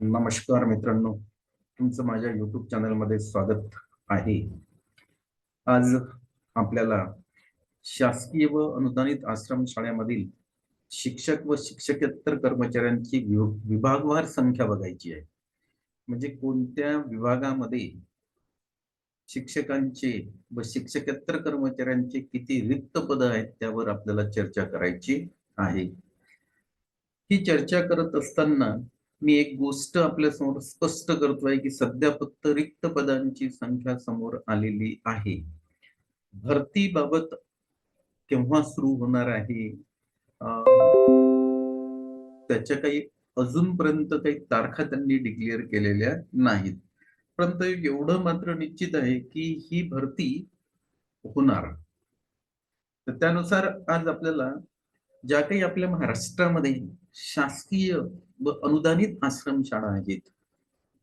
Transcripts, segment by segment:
नमस्कार मित्रांनो तुमचं माझ्या युट्यूब चॅनलमध्ये स्वागत आहे. आज आपल्याला शासकीय व अनुदानित आश्रम शाळेमधील शिक्षक व शिक्षकेतर कर्मचाऱ्यांची विभागवार संख्या बघायची आहे. म्हणजे कोणत्या विभागामध्ये शिक्षकांचे व शिक्षकेतर कर्मचाऱ्यांचे किती रिक्त पद आहेत त्यावर आपल्याला चर्चा करायची आहे. ही चर्चा करत असताना मी एक गोष्ट आपल्यासमोर स्पष्ट करतोय की सध्या फक्त रिक्त पदांची संख्या समोर आलेली आहे. भरती बाबत केव्हा सुरू होणार आहे? त्याच्या काही अजूनपर्यंत काही तारखा त्यांनी डिक्लेअर केलेल्या नाहीत. परंतु एवढं मात्र निश्चित आहे की ही भरती होणार. तर त्यानुसार आज आपल्याला ज्या काही आपल्या महाराष्ट्रामध्ये शासकीय व अनुदानित आश्रमशाळा आहेत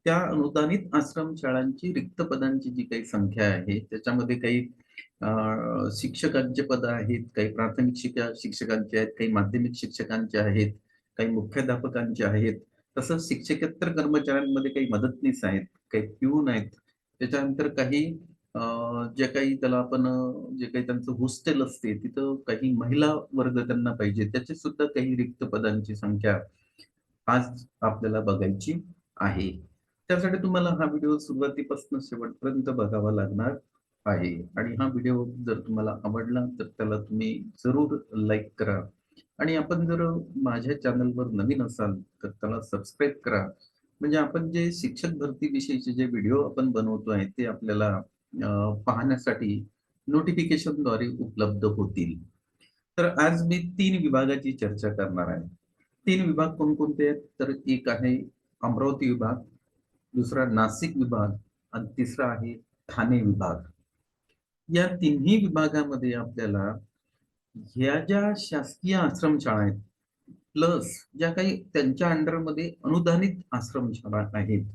त्या अनुदानित आश्रमशाळांची रिक्त पदांची जी काही संख्या आहे त्याच्यामध्ये काही शिक्षकांचे पद आहेत काही प्राथमिक शिका शिक्षकांचे आहेत काही माध्यमिक शिक्षकांचे आहेत काही मुख्याध्यापकांचे आहेत तसंच शिक्षकेतर कर्मचाऱ्यांमध्ये काही मदतनीस आहेत काही पिऊन आहेत त्याच्यानंतर काही जे काही त्याला आपण जे काही त्यांचं हॉस्टेल असते तिथं काही महिला वर्ग त्यांना पाहिजे त्याची सुद्धा काही रिक्त पदांची संख्या आज आपल्याला बघायची आहे. त्यासाठी तुम्हाला हा व्हिडिओ सुरुवातीपासून शेवटपर्यंत बघावा लागणार आहे. आणि हा व्हिडिओ जर तुम्हाला आवडला तर त्याला तुम्ही जरूर लाईक करा. आणि आपण जर माझ्या चॅनलवर नवीन असाल तर त्याला सबस्क्राईब करा. म्हणजे आपण जे शिक्षक भरती विषयीचे जे व्हिडिओ आपण बनवतो आहे ते आपल्याला पाहण्यासाठी नोटिफिकेशनद्वारे उपलब्ध होतील. तर आज मी तीन विभागाची चर्चा करणार आहे. तीन विभाग कोणकोणते आहेत? तर एक आहे अमरावती विभाग दुसरा नाशिक विभाग आणि तिसरा आहे ठाणे विभाग. या तिन्ही विभागामध्ये आपल्याला ह्या ज्या शासकीय आश्रमशाळा आहेत प्लस ज्या काही त्यांच्या अंडरमध्ये अनुदानित आश्रमशाळा आहेत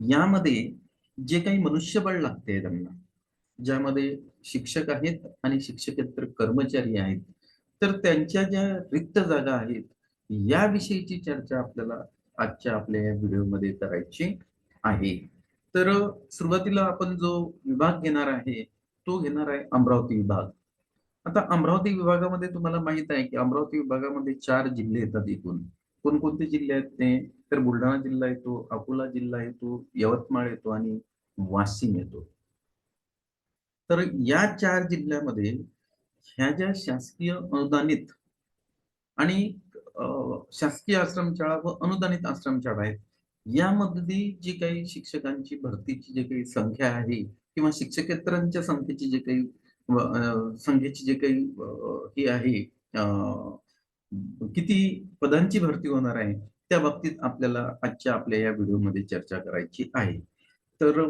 यामध्ये जे काही मनुष्यबळ लागते त्यांना ज्यामध्ये शिक्षक आहेत आणि शिक्षकेतर कर्मचारी आहेत तर त्यांच्या ज्या रिक्त जागा आहेत याविषयीची चर्चा आपल्याला आजच्या आपल्या या व्हिडिओमध्ये करायची आहे. तर सुरुवातीला आपण जो विभाग घेणार आहे तो घेणार आहे अमरावती विभाग. आता अमरावती विभागामध्ये तुम्हाला माहीत आहे की अमरावती विभागामध्ये चार जिल्हे येतात एकूण. कोणकोणते जिल्हे आहेत ते? तर बुलढाणा जिल्हा येतो अकोला जिल्हा येतो यवतमाळ येतो आणि वाशिम येतो. तर या चार जिल्ह्यामध्ये ह्या ज्या शासकीय अनुदानित आणि शासकीय आश्रमशाळा व अनुदानित आश्रमशाळा आहेत यामध्ये जी काही शिक्षकांची भरतीची जी काही संख्या आहे किंवा शिक्षकेतरांच्या संख्येची जे काही संख्येची जे काही हे आहे किती पदांची भरती होणार आहे त्या बाबतीत आपल्याला आजच्या आपल्या या व्हिडिओमध्ये चर्चा करायची आहे. तर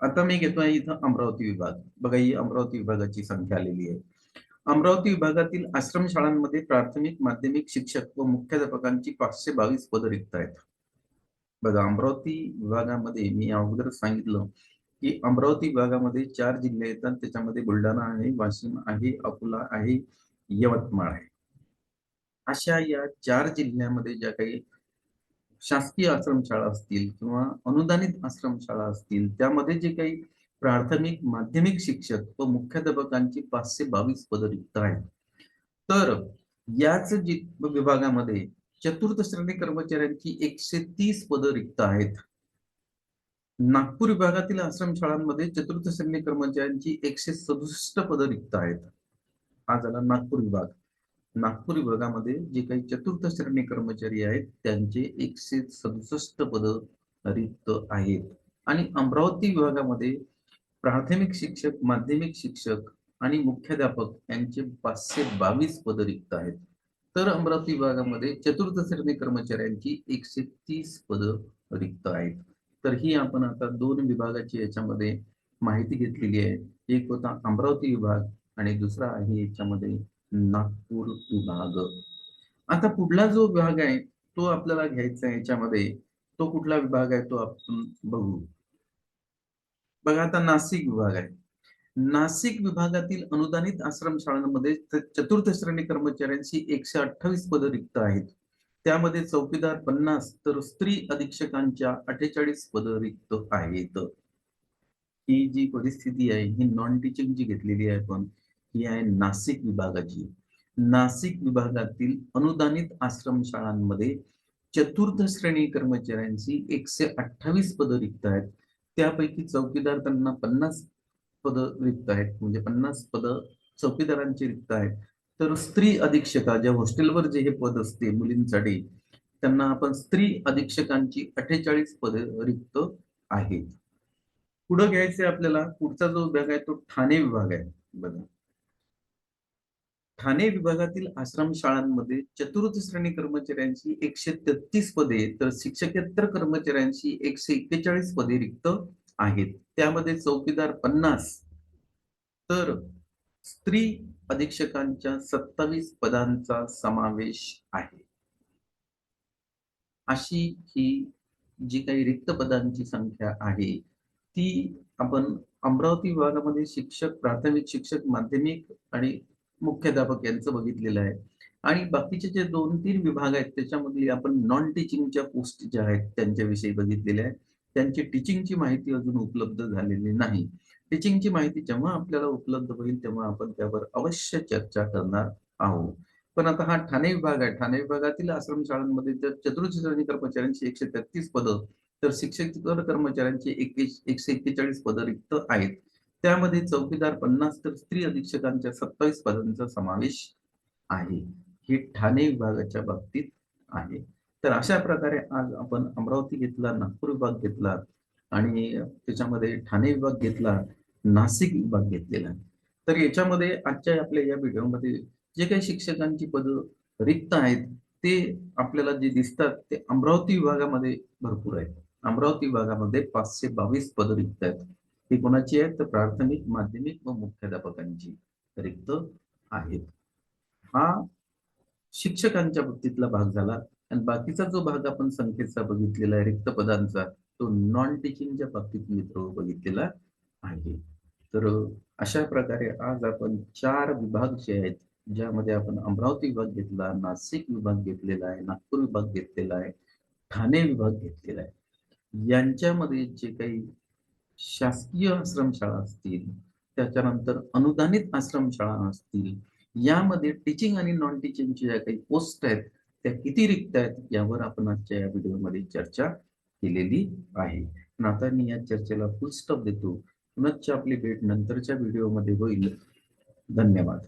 आता मी घेतोय इथं अमरावती विभाग. बघा ही अमरावती विभागाची संख्या आलेली आहे. अमरावती विभागातील आश्रमशाळांमध्ये प्राथमिक माध्यमिक शिक्षक व मुख्याध्यापकांची पाचशे बावीस पदं रिक्त आहेत. बघा अमरावती विभागामध्ये मी अगोदर सांगितलं की अमरावती विभागामध्ये चार जिल्हे येतात त्याच्यामध्ये बुलढाणा आहे वाशिम आहे अकोला आहे यवतमाळ आहे. अशा या चार जिल्ह्यामध्ये ज्या काही शासकीय आश्रमशाळा असतील किंवा अनुदानित आश्रमशाळा असतील त्यामध्ये जे काही प्राथमिक माध्यमिक शिक्षक व मुख्याध्यापकांची पाचशे बावीस पदं रिक्त आहेत. तर याच जि विभागामध्ये चतुर्थ श्रेणी कर्मचाऱ्यांची एकशे तीस पदं रिक्त आहेत. नागपूर विभागातील आश्रमशाळांमध्ये चतुर्थ श्रेणी कर्मचाऱ्यांची एकशे सदुसष्ट पदं रिक्त आहेत. हा झाला नागपूर विभाग. नागपूर विभागामध्ये जे काही चतुर्थ श्रेणी कर्मचारी आहेत त्यांचे एकशे सदुसष्ट पद रिक्त आहेत. आणि अमरावती विभागामध्ये प्राथमिक शिक्षक माध्यमिक शिक्षक आणि मुख्याध्यापक यांचे पाचशे बावीस पद रिक्त आहेत. तर अमरावती विभागामध्ये चतुर्थ श्रेणी कर्मचाऱ्यांची एकशे तीस पद रिक्त आहेत. तर ही आपण आता दोन विभागाची याच्यामध्ये माहिती घेतलेली आहे. एक होता अमरावती विभाग आणि दुसरा आहे याच्यामध्ये नागपूर विभाग आता पुढला जो विभाग आहे तो आपल्याला घ्यायचा आहे याच्यामध्ये. तो कुठला विभाग आहे तो आपण बघू. बघा आता नाशिक विभाग आहे. नाशिक विभागातील अनुदानित आश्रमशाळांमध्ये शाळांमध्ये चतुर्थ श्रेणी कर्मचाऱ्यांची एकशे अठ्ठावीस पदं रिक्त आहेत. त्यामध्ये चौकीदार पन्नास तर स्त्री अधीक्षकांच्या अठ्ठेचाळीस पद रिक्त आहेत. ही जी परिस्थिती आहे ही नॉन टीचिंग जी घेतलेली आहे आपण. ही आहे नाशिक विभागाची. नाशिक विभागातील अनुदानित आश्रमशाळांमध्ये चतुर्थ श्रेणी कर्मचाऱ्यांची एकशे अठ्ठावीस पद रिक्त आहेत. त्यापैकी चौकीदार त्यांना पन्नास पद रिक्त आहेत. म्हणजे पन्नास पद चौकीदारांची रिक्त आहेत. तर स्त्री अधीक्षका ज्या हॉस्टेलवर जे हे पद असते मुलींसाठी त्यांना आपण स्त्री अधीक्षकांची अठ्ठेचाळीस पद रिक्त आहेत. पुढे घ्यायचे आपल्याला पुढचा जो विभाग आहे तो ठाणे विभाग आहे. बघा. ठाणे विभागातील आश्रमशाळांमध्ये चतुर्थ श्रेणी कर्मचाऱ्यांची एकशे तेहतीस पदे तर शिक्षकेतर कर्मचाऱ्यांची एकशे एक्केचाळीस पदे रिक्त आहेत. त्यामध्ये चौकीदार पन्नास तर स्त्री अधीक्षकांच्या सत्तावीस पदांचा समावेश आहे. अशी ही जी काही रिक्त पदांची संख्या आहे ती आपण अमरावती विभागामध्ये शिक्षक प्राथमिक शिक्षक माध्यमिक आणि मुख्याध्यापक यांचं बघितलेलं आहे. आणि बाकीचे जे दोन तीन विभाग आहेत त्याच्यामधली आपण नॉन टीचिंगच्या पोस्ट ज्या आहेत त्यांच्याविषयी बघितलेल्या आहेत. त्यांची टीचिंगची माहिती अजून उपलब्ध झालेली नाही. टीचिंगची माहिती जेव्हा आपल्याला उपलब्ध होईल तेव्हा आपण त्यावर अवश्य चर्चा करणार आहोत. पण आता हा ठाणे विभाग आहे. ठाणे विभागातील आश्रमशाळांमध्ये तर चतुर्थ कर्मचाऱ्यांची एकशे तेहतीस पदं तर शिक्षक कर्मचाऱ्यांची एकशे एक्केचाळीस पदं रिक्त आहेत. त्यामध्ये चौकीदार पन्नास तर स्त्री अधीक्षकांच्या सत्तावीस पदांचा समावेश आहे. हे ठाणे विभागाच्या बाबतीत आहे. तर अशा प्रकारे आज आपण अमरावती घेतला नागपूर विभाग घेतला आणि त्याच्यामध्ये ठाणे विभाग घेतला नाशिक विभाग घेतलेला. तर याच्यामध्ये आजच्या आपल्या या व्हिडिओमध्ये जे काही शिक्षकांची पद रिक्त आहेत ते आपल्याला जे दिसतात ते अमरावती विभागामध्ये भरपूर आहेत. अमरावती विभागामध्ये पाचशे बावीस पद रिक्त आहेत. ती कोणाची आहेत? तर प्राथमिक माध्यमिक व मुख्याध्यापकांची रिक्त आहेत. हा शिक्षकांच्या बाबतीतला भाग झाला आणि बाकीचा जो भाग आपण संख्येचा बघितलेला आहे रिक्त पदांचा तो नॉन टीचिंगच्या बाबतीत मित्र बघितलेला आहे. तर अशा प्रकारे आज आपण चार विभाग जे आहेत ज्यामध्ये आपण अमरावती विभाग घेतला नाशिक विभाग घेतलेला आहे नागपूर विभाग घेतलेला आहे ठाणे विभाग घेतलेला आहे. यांच्यामध्ये जे काही शासकीय आश्रमशाळा असतील त्याच्यानंतर अनुदानित आश्रमशाळा असतील यामध्ये टीचिंग आणि नॉन टीचिंगच्या ज्या काही पोस्ट आहेत त्या किती रिक्त आहेत यावर आपण आजच्या या व्हिडिओमध्ये चर्चा केलेली आहे. पण आता मी या चर्चेला फुल स्टॉप देतो. पुनश्च आपली भेट नंतरच्या व्हिडिओमध्ये होईल. धन्यवाद.